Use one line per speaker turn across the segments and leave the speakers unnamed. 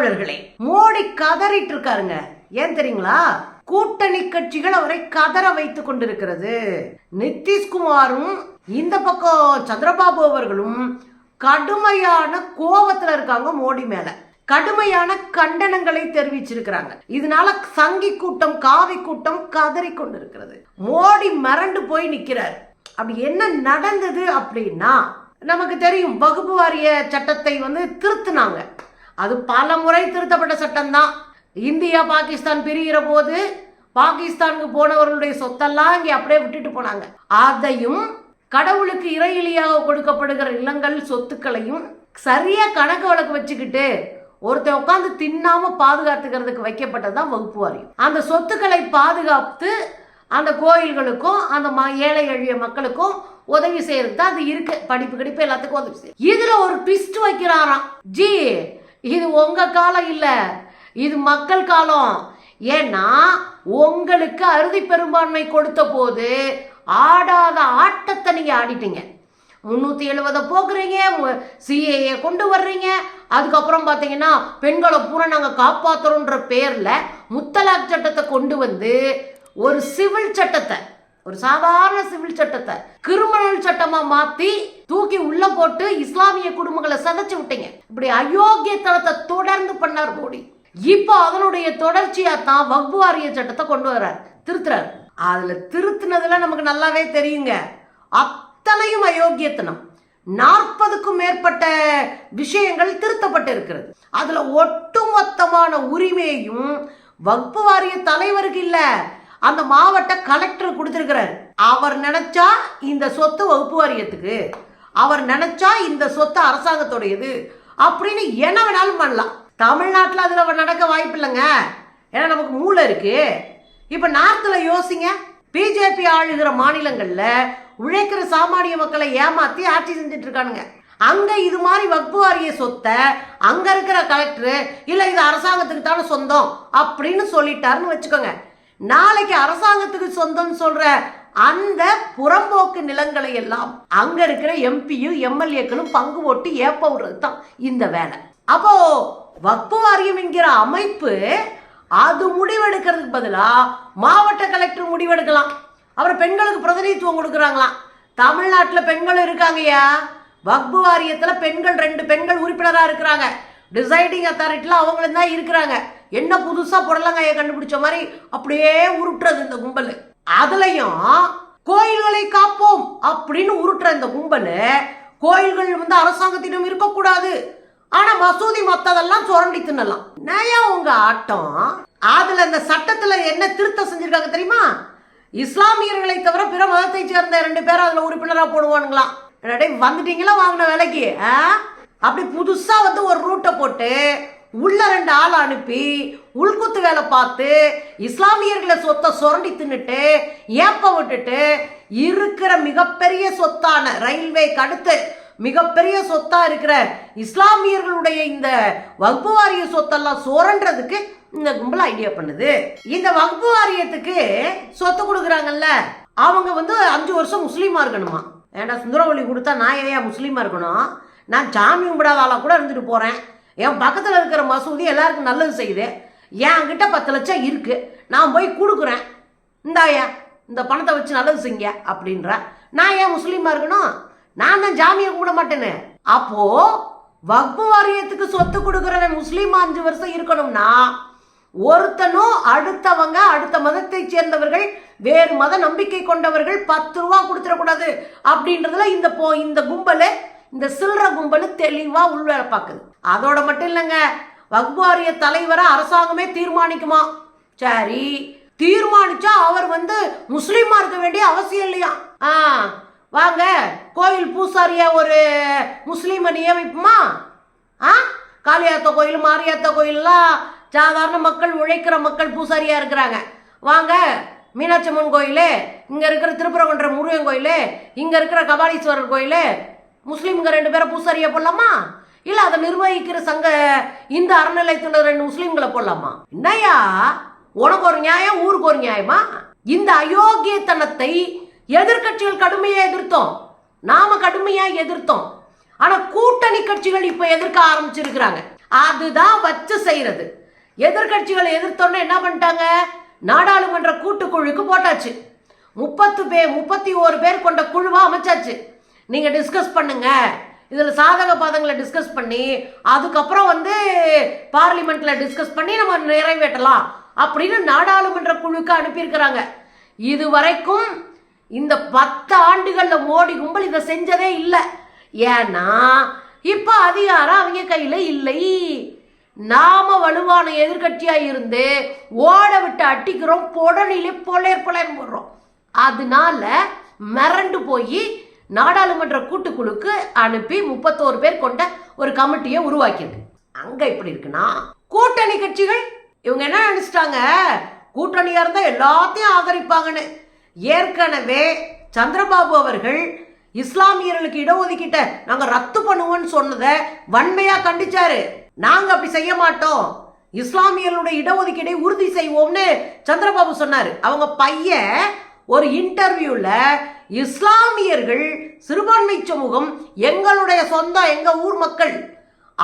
தோழர்களே மோடி கதறிட்டு இருக்காருங்க ஏன் தெரியுங்களா? கூட்டணி கட்சிகள் அவரை கதற வைத்துக் கொண்டிருக்கிறது. நிதிஷ்குமாரும் இந்த பக்கம் சந்திரபாபு அவர்களும் கடுமையான கோபத்துல இருக்காங்க மோடி மேல. கடுமையான கண்டனங்களை தெரிவிச்சிருக்கிறாங்க. இதனால சங்கி கூட்டம் காவி கூட்டம் கதறி கொண்டிருக்கிறது. மோடி மிரண்டு போய் நிக்கிறார். அப்படி என்ன நடந்தது அப்படின்னா நமக்கு தெரியும் வகுப்பு வாரிய சட்டத்தை வந்து திருத்துனாங்க. அது பல முறை திருத்தப்பட்ட சட்டம்தான். இந்தியா பாகிஸ்தான் பிரிகிற போது பாகிஸ்தானுக்கு போனவர்களுடைய சொத்தெல்லாம் இங்கே அப்படியே விட்டுட்டு போனாங்க. அதையும் கடவுளுக்கு இறையிலியாக கொடுக்கப்படுகிற இல்லங்கள் சொத்துக்களையும் சரியா கணக்கு வழக்கு வச்சுக்கிட்டு ஒருத்தன் உட்காந்து தின்னாம பாதுகாத்துக்கிறதுக்கு வைக்கப்பட்டதுதான் வகுப்பு வாரியம். அந்த சொத்துக்களை பாதுகாத்து அந்த கோயில்களுக்கும் அந்த ம ஏழை எழிய மக்களுக்கும் உதவி செய்யறது தான் அது இருக்கு. படிப்பு கிடைப்பு எல்லாத்துக்கும் உதவி செய்யும். இதுல ஒரு ட்விஸ்ட் வைக்கிறாராம். ஜி இது உங்கள் காலம் இல்லை. இது மக்கள் காலம். ஏன்னா உங்களுக்கு அறுதி பெரும்பான்மை கொடுத்த போது ஆடாத ஆட்டத்தை நீங்கள் ஆடிட்டீங்க. முந்நூற்றி எழுபதை போக்குறீங்க சிஏஏ கொண்டு வர்றீங்க. அதுக்கப்புறம் பார்த்தீங்கன்னா பெண்களை பூரா நாங்கள் காப்பாற்றுறோன்ற பேரில் முத்தலாக் சட்டத்தை கொண்டு வந்து ஒரு சிவில் சட்டத்தை ஒரு சாதாரண சிவில் சட்டத்தை கிரிமினல் சட்டமா மாத்தி தூக்கி உள்ள போட்டு இஸ்லாமிய குடும்பங்களை சதைச்சு விட்டீங்க. இப்படி அயோக்கியத்தனத்தை தொடர்ந்து பண்ணார் மோடி. இப்போ அதனுடைய தொடர்ச்சியா தான் வக்பு வாரிய சட்டத்தை கொண்டு வர்றார். திருத்துறார். அதுல திருத்தினதுல நமக்கு நல்லாவே தெரியுங்க. அத்தனையும் அயோக்கியத்தனம். நாற்பதுக்கும் மேற்பட்ட விஷயங்கள் திருத்தப்பட்டு இருக்கிறது அதுல ஒட்டுமொத்தமான உரிமையையும் வகுப்பு வாரிய தலைவருக்கு இல்லை அந்த மாவட்ட கலெக்டர் கொடுத்துருக்கிறார். அவர் நினைச்சா இந்த சொத்து வகுப்பு வாரியத்துக்கு அவர் நினைச்சா இந்த சொத்து அரசாங்கத்துடையது அப்படின்னு என்ன வேணாலும் பண்ணலாம். தமிழ்நாட்டில் அதில் நடக்க வாய்ப்பு இல்லைங்க. ஏன்னா நமக்கு மூளை இருக்கு. இப்போ நார்த்தில் யோசிங்க. பிஜேபி ஆளுகிற மாநிலங்களில் உழைக்கிற சாமானிய மக்களை ஏமாத்தி ஆட்சி செஞ்சுட்டு இருக்கானுங்க. அங்கே இது மாதிரி வக்பு வாரிய சொத்தை அங்கே இருக்கிற கலெக்டர் இல்லை இது அரசாங்கத்துக்கு தானே சொந்தம் அப்படின்னு சொல்லிட்டாருன்னு வச்சுக்கோங்க. நாளைக்கு அரசாங்கத்துக்கு சொந்தம் சொல்ற அந்த புறம்போக்கு நிலங்களை எல்லாம் அங்க இருக்கிற எம்பியும் எம்எல்ஏக்களும் பங்கு போட்டு ஏப்ப விடுறது தான் இந்த வேலை. அப்போ வக்பு வாரியம் என்கிற அமைப்பு அது முடிவெடுக்கிறதுக்கு பதிலா மாவட்ட கலெக்டர் முடிவெடுக்கலாம். அப்புறம் பெண்களுக்கு பிரதிநிதித்துவம் கொடுக்குறாங்களாம். தமிழ்நாட்டில் பெண்கள் இருக்காங்கய்யா வக்பு வாரியத்தில் பெண்கள் ரெண்டு பெண்கள் உறுப்பினராக இருக்கிறாங்க. டிசைடிங் அத்தாரிட்டியில் அவங்களும் தான் இருக்கிறாங்க. என்ன புதுசாக புடலங்காயை கண்டுபிடிச்ச மாதிரி அப்படியே உருட்டுறது இந்த கும்பல். அதுலயும் கோயில்களை காப்போம் அப்படின்னு உருட்டுற இந்த கும்பல் கோயில்கள் வந்து அரசாங்கத்திடம் இருக்கக்கூடாது. ஆனா மசூதி மத்ததெல்லாம் சுரண்டி தின்னலாம். நயா உங்க ஆட்டம்? அதுல இந்த சட்டத்துல என்ன திருத்தம் செஞ்சிருக்காங்க தெரியுமா? இஸ்லாமியர்களை தவிர பிற மதத்தை சேர்ந்த ரெண்டு பேரும் அதுல உறுப்பினரா போடுவானுங்களாம் வந்துட்டீங்களா வாங்கின விலைக்கு ஆ? அப்படி புதுசா வந்து ஒரு ரூட்டை போட்டு உள்ள ரெண்டு ஆள் அனுப்பி உள்குத்து வேலை பார்த்து இஸ்லாமியர்களை சொத்தை சுரண்டி தின்னுட்டு ஏப்ப விட்டுட்டு இருக்கிற மிகப்பெரிய சொத்தான ரயில்வேக்கு அடுத்து மிகப்பெரிய சொத்தா இருக்கிற இஸ்லாமியர்களுடைய இந்த வகுப்பு வாரிய சொத்தெல்லாம் சுரண்டுறதுக்கு இந்த கும்பல் ஐடியா பண்ணுது. இந்த வகுப்பு வாரியத்துக்கு சொத்து கொடுக்குறாங்கல்ல அவங்க வந்து அஞ்சு வருஷம் முஸ்லீமா இருக்கணுமா? ஏன்டா சுந்தரவழி கொடுத்தா நான் ஏன் முஸ்லீமா இருக்கணும்? நான் சாமி கும்பிடாத ஆளா கூட இருந்துட்டு போறேன். என் பக்கத்தில் இருக்கிற மசூதி எல்லாருக்கும் நல்லது செய்யுது. என்கிட்ட பத்து லட்சம் இருக்கு. நான் போய் கொடுக்குறேன். இந்தாயா இந்த பணத்தை வச்சு நல்லது செய்ங்க அப்படின்ற. நான் ஏன் முஸ்லீமா இருக்கணும்? நான் தான் ஜாமியை கூட மாட்டேன்னு. அப்போ வக்பு வாரியத்துக்கு சொத்து கொடுக்குறவன் முஸ்லீம் அஞ்சு வருஷம் இருக்கணும்னா ஒருத்தனும் அடுத்தவங்க அடுத்த மதத்தை சேர்ந்தவர்கள் வேறு மத நம்பிக்கை கொண்டவர்கள் பத்து ரூபா கொடுத்துடக்கூடாது. அப்படின்றதுல இந்த போ இந்த கும்பல் இந்த சில்லற கும்பல் தெளிவாக உள்வேலை பார்க்குது அதோட மட்டும் இல்லைங்க வக்பாரிய தலைவரை அரசாங்கமே தீர்மானிக்குமா? சரி தீர்மானிச்சா அவர் வந்து முஸ்லீமா இருக்க வேண்டிய அவசியம் இல்லையா? ஆ வாங்க கோயில் பூசாரிய ஒரு முஸ்லீமை நியமிப்புமா? ஆ காளியாத்த கோயில் மாரியாத்த கோயிலெலாம் சாதாரண மக்கள் உழைக்கிற மக்கள் பூசாரியா இருக்கிறாங்க. வாங்க மீனாட்சி அம்மன் கோயில் இங்கே இருக்கிற திருப்பரங்குன்ற முருகன் கோயில் இங்கே இருக்கிற கபாலீஸ்வரர் கோயில் முஸ்லீம்ங்க ரெண்டு பேரை பூசாரியா போடலாமா? இல்லை அதை நிர்வகிக்கிற சங்க இந்த அறநிலையத்தில் ரெண்டு முஸ்லீம்களை போடலாமா? என்னையா உனக்கு ஒரு நியாயம் ஊருக்கு ஒரு நியாயமா? இந்த அயோக்கியத்தனத்தை எதிர்க்கட்சிகள் கடுமையாக எதிர்த்தோம். நாம கடுமையாக எதிர்த்தோம். ஆனால் கூட்டணி கட்சிகள் இப்போ எதிர்க்க ஆரம்பிச்சிருக்கிறாங்க. அதுதான் வச்சு செய்யறது. எதிர்கட்சிகளை எதிர்த்தோன்னே என்ன பண்ணிட்டாங்க? நாடாளுமன்ற கூட்டுக்குழுக்கு போட்டாச்சு. முப்பத்து பேர் முப்பத்தி ஓரு பேர் கொண்ட குழுவாக அமைச்சாச்சு. நீங்கள் டிஸ்கஸ் பண்ணுங்கள் இதில் சாதக பாதங்களை டிஸ்கஸ் பண்ணி அதுக்கப்புறம் வந்து பார்லிமெண்ட்டில் டிஸ்கஸ் பண்ணி நம்ம நிறைவேற்றலாம் அப்படின்னு நாடாளுமன்ற குழுக்கு அனுப்பியிருக்கிறாங்க. இது வரைக்கும் இந்த பத்து ஆண்டுகளில் மோடி கும்பல் இதை செஞ்சதே இல்லை. ஏன்னா இப்போ அதிகாரம் அவங்க கையில் இல்லை. நாம வலுவான எதிர்கட்சியாக இருந்து ஓட விட்டு அட்டிக்கிறோம் புடனிலே பொலேர் பொலேர் போடுறோம். அதனால மிரண்டு போய் நாடாளுமன்ற கூட்டுக்குழுக்கு அனுப்பி முப்பத்தோரு பேர் கொண்ட ஒரு கமிட்டியை உருவாக்கியிருக்கு. அங்க இப்படி இருக்குன்னா கூட்டணி கட்சிகள் இவங்க என்ன நினைச்சிட்டாங்க? கூட்டணியா இருந்தா எல்லாத்தையும் ஆதரிப்பாங்கன்னு. ஏற்கனவே சந்திரபாபு அவர்கள் இஸ்லாமியர்களுக்கு இடஒதுக்கீட்டை நாங்க ரத்து பண்ணுவோம்னு சொன்னதை வன்மையா கண்டிச்சாரு. நாங்க அப்படி செய்ய மாட்டோம். இஸ்லாமியர்களுடைய இடஒதுக்கீடை உறுதி செய்வோம்னு சந்திரபாபு சொன்னாரு. அவங்க பையன் ஒரு இன்டர்வியூல இஸ்லாமியர்கள் சிறுபான்மை சமூகம் எங்களுடைய சொந்தம் எங்க ஊர் மக்கள்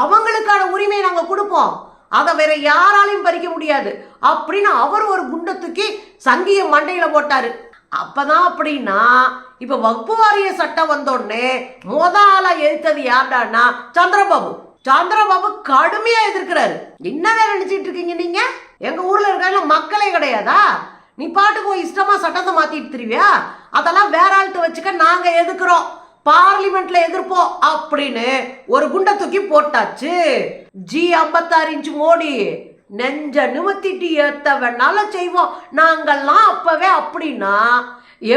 அவங்களுக்கான உரிமையை நாங்கள் கொடுப்போம். அதை வேற யாராலையும் பறிக்க முடியாது. அப்படின்னு அவர் ஒரு குண்டை தூக்கி சங்கிய மண்டையில போட்டாரு. அப்பதான் அப்படின்னா இப்ப வகுப்பு வாரிய சட்டம் வந்தோடனே முத ஆளா எதிர்த்தது யார்டான்னா சந்திரபாபு. சந்திரபாபு கடுமையா எதிர்க்கிறாரு. என்னதான் நினைச்சிட்டு இருக்கீங்க நீங்க? எங்க ஊர்ல இருக்க மக்களே கிடையாதா? நீ பாட்டுக்கு இஷ்டமா சட்டத்தை மாத்திட்டு திருவியா? அதெல்லாம் வேற ஆள்கிட்ட வச்சுக்க நாங்க எதுக்குறோம்? பார்லிமெண்ட்ல எதிர்ப்போம் அப்படின்னு ஒரு குண்டை தூக்கி போட்டாச்சு. ஜி ஐம்பத்தாறு இன்ச்சு மோடி நெஞ்ச நிமித்திட்டு ஏத்த வேணாலும் செய்வோம். நாங்கள்லாம் அப்பவே அப்படின்னா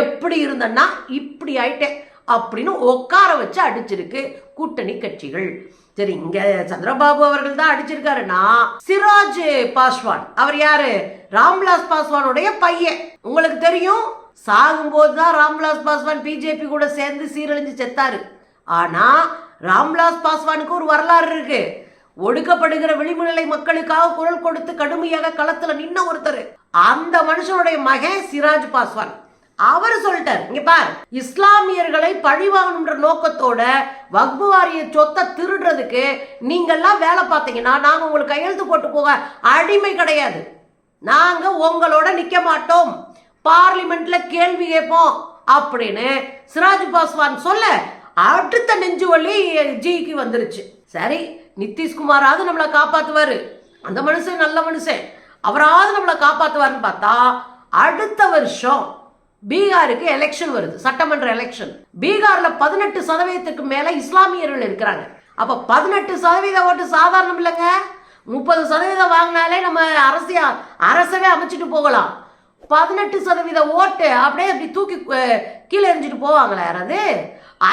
எப்படி இருந்தேன்னா இப்படி ஆயிட்டேன் அப்படின்னு உட்கார வச்சு அடிச்சிருக்கு கூட்டணி கட்சிகள். சரி இங்க சந்திரபாபு அவர்கள் தான் அடிச்சிருக்காருன்னா சிராஜ் பாஸ்வான். அவர் யாரு? ராம்விலாஸ் பாஸ்வானுடைய பையன். உங்களுக்கு தெரியும் சாகும்போது தான் ராம்விலாஸ் பாஸ்வான் பிஜேபி கூட சேர்ந்து சீரழிஞ்சு செத்தாரு. ஆனா ராம்விலாஸ் பாஸ்வானுக்கு ஒரு வரலாறு இருக்கு. ஒடுக்கப்படுகிற விளிம்புநிலை மக்களுக்காக குரல் கொடுத்து கடுமையாக களத்துல நின்ன ஒருத்தர். அந்த மனுஷனுடைய மகன் சிராஜ் பாஸ்வான். அவர் சொல்லிட்டார். இங்க பார் இஸ்லாமியர்களை பழிவாங்கணுன்ற நோக்கத்தோட வக்பு வாரிய சொத்தை திருடுறதுக்கு நீங்கெல்லாம் வேலை பார்த்தீங்கன்னா நாங்கள் உங்களுக்கு கையெழுத்து போட்டு போக அடிமை கிடையாது. நாங்கள் உங்களோட நிற்க மாட்டோம். பார்லிமெண்ட்ல கேள்வி கேட்போம் அப்படின்னு சிராஜ் பாஸ்வான் சொல்ல அடுத்த நெஞ்சு வழி ஜிக்கு வந்துருச்சு. சரி நிதிஷ்குமாராவது நம்மளை காப்பாத்துவாரு. அந்த மனுஷன் நல்ல மனுஷன். அவராவது நம்மளை காப்பாத்துவாருன்னு பார்த்தா அடுத்த வருஷம் பீகாருக்கு எலெக்ஷன் வருது சட்டமன்ற எலெக்ஷன் பீகார்ல பதினெட்டு சதவீதத்துக்கு மேல இஸ்லாமியர்கள் இருக்கிறாங்க. அப்ப பதினெட்டு சதவீத ஓட்டு சாதாரணம் இல்லைங்க. முப்பது சதவீதம் வாங்கினாலே நம்ம அரசியா அரசவே அமைச்சிட்டு போகலாம். பதினெட்டு சதவீத ஓட்டு அப்படியே அப்படி தூக்கி கீழே எரிஞ்சிட்டு போவாங்களா யாராவது?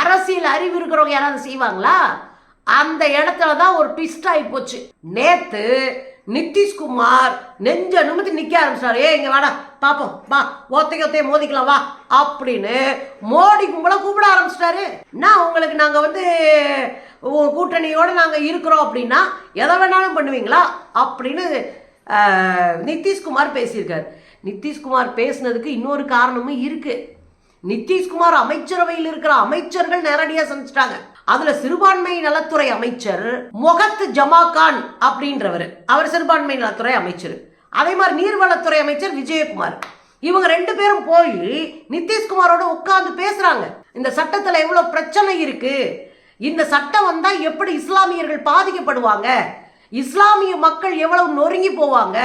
அரசியல் அறிவு இருக்கிறவங்க யாராவது செய்வாங்களா? அந்த இடத்துல தான் ஒரு ட்விஸ்ட் ஆகி போச்சு. நேத்து நிதிஷ்குமார் நெஞ்ச நிமித்தி நிற்க ஆரம்பிச்சாரு ஏ இங்கே வாடா பாப்போம் வா ஒத்தைக்கு ஒத்தைய மோதிக்கலாம் வா அப்படின்னு மோடி கும்பலை கூப்பிட ஆரம்பிச்சிட்டாரு. நான் உங்களுக்கு நாங்கள் வந்து கூட்டணியோடு நாங்கள் இருக்கிறோம் அப்படின்னா எதை வேணாலும் பண்ணுவீங்களா? அப்படின்னு நிதிஷ்குமார் பேசியிருக்காரு. நிதிஷ்குமார் பேசுனதுக்கு இன்னொரு காரணமும் இருக்குது நிதிஷ்குமார் அமைச்சரவையில் இருக்கிற அமைச்சர்கள் நேரடியாக சந்திச்சிட்டாங்க. அதுல சிறுபான்மை நலத்துறை அமைச்சர் முகத் ஜமாகான் அப்படின்றவர். அவர் சிறுபான்மை நலத்துறை அமைச்சர். அதே மாதிரி நீர்வளத்துறை அமைச்சர் விஜயகுமார். இவங்க ரெண்டு பேரும் போய் நிதிஷ்குமாரோட உட்கார்ந்து பேசுறாங்க. இந்த சட்டத்துல எவ்வளவு பிரச்சனை இருக்கு? இந்த சட்டம் வந்தா எப்படி இஸ்லாமியர்கள் பாதிக்கப்படுவாங்க? இஸ்லாமிய மக்கள் எவ்வளவு நொறுங்கி போவாங்க?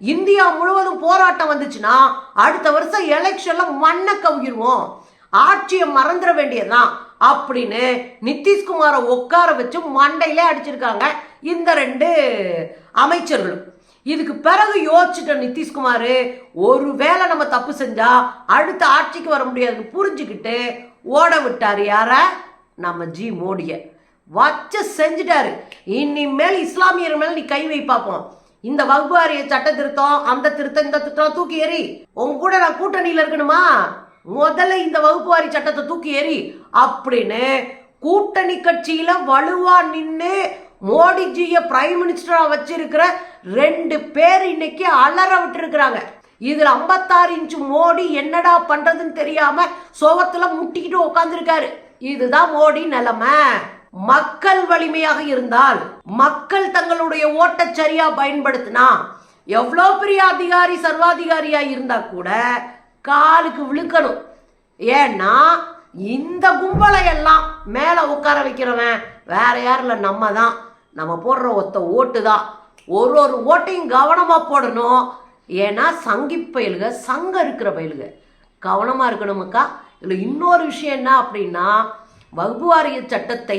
இந்தியா முழுவதும் போராட்டம் வந்துச்சுன்னா அடுத்த வருஷம் எலெக்ஷன்ல மண்ணை கவுகிடுவோம் ஆட்சியை மறந்துட வேண்டியதுதான். அப்படின்னு நிதிஷ்குமாரை உட்கார வச்சு மண்டையிலே அடிச்சிருக்காங்க இந்த ரெண்டு அமைச்சர்களும். இதுக்கு பிறகு யோசிச்சுட்ட நிதிஷ்குமார் ஒருவேளை நம்ம தப்பு செஞ்சால் அடுத்த ஆட்சிக்கு வர முடியாதுன்னு புரிஞ்சுக்கிட்டு ஓட விட்டார் யார? நம்ம ஜி மோடியை. வச்சு செஞ்சுட்டாரு. இனிமேல் இஸ்லாமியர் மேல நீ கை வை பார்ப்போம் இந்த வகுப்பு வாரிய சட்ட திருத்தம் அந்த திருத்தம் இந்த திருத்தம் தூக்கி எறி. உங்க கூட நான் கூட்டணியில் இருக்கணுமா? முதல்ல இந்த வகுப்பு வாரி சட்டத்தை தூக்கி எறி அப்படின்னு கூட்டணி கட்சியில வலுவா நின்று மோடிஜிய பிரைம் மினிஸ்டரா வச்சிருக்கிற ரெண்டு பேர் இன்னைக்கு அலற விட்டுருக்கிறாங்க. இதுல 56 இன்ச்சு மோடி என்னடா பண்றதுன்னு தெரியாம சோகத்துல முட்டிக்கிட்டு உட்காந்துருக்காரு இதுதான் மோடி நிலைமை. மக்கள் வலிமையாக இருந்தால் மக்கள் தங்களுடைய ஓட்ட சரியா பயன்படுத்தினா எவ்வளோ பெரிய அதிகாரி சர்வாதிகாரியா இருந்தா கூட காலுக்கு விழுக்கணும். ஏன்னா இந்த கும்பலை எல்லாம் மேலே உட்கார வைக்கிறவன் வேற யாரும் இல்லை நம்ம தான் நம்ம போடுற ஒத்த ஓட்டு தான் ஒரு ஒரு ஓட்டையும் கவனமாக போடணும். ஏன்னா சங்கி பயலுக சங்கம் இருக்கிற பயலுக. கவனமாக இருக்கணுமக்கா. இதில் இன்னொரு விஷயம் என்ன அப்படின்னா வகுப்பு வாரிய சட்டத்தை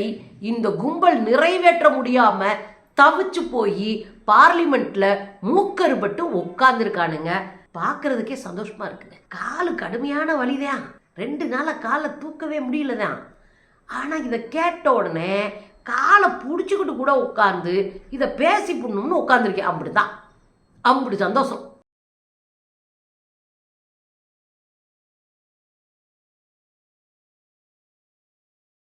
இந்த கும்பல் நிறைவேற்ற முடியாமல் தவிச்சு போய் பார்லிமெண்ட்டில் மூக்கறுபட்டு உட்காந்துருக்கானுங்க பார்க்கறதுக்கே சந்தோஷமா இருக்குங்க. காலு கடுமையான வழிதான் ரெண்டு நாளாக காலை தூக்கவே முடியலதான். ஆனால் இதை கேட்ட உடனே காலை பிடிச்சிக்கிட்டு கூட உட்காந்து இதை பேசி பண்ணணும்னு உட்காந்துருக்கேன் அப்படிதான். அப்படி சந்தோஷம்.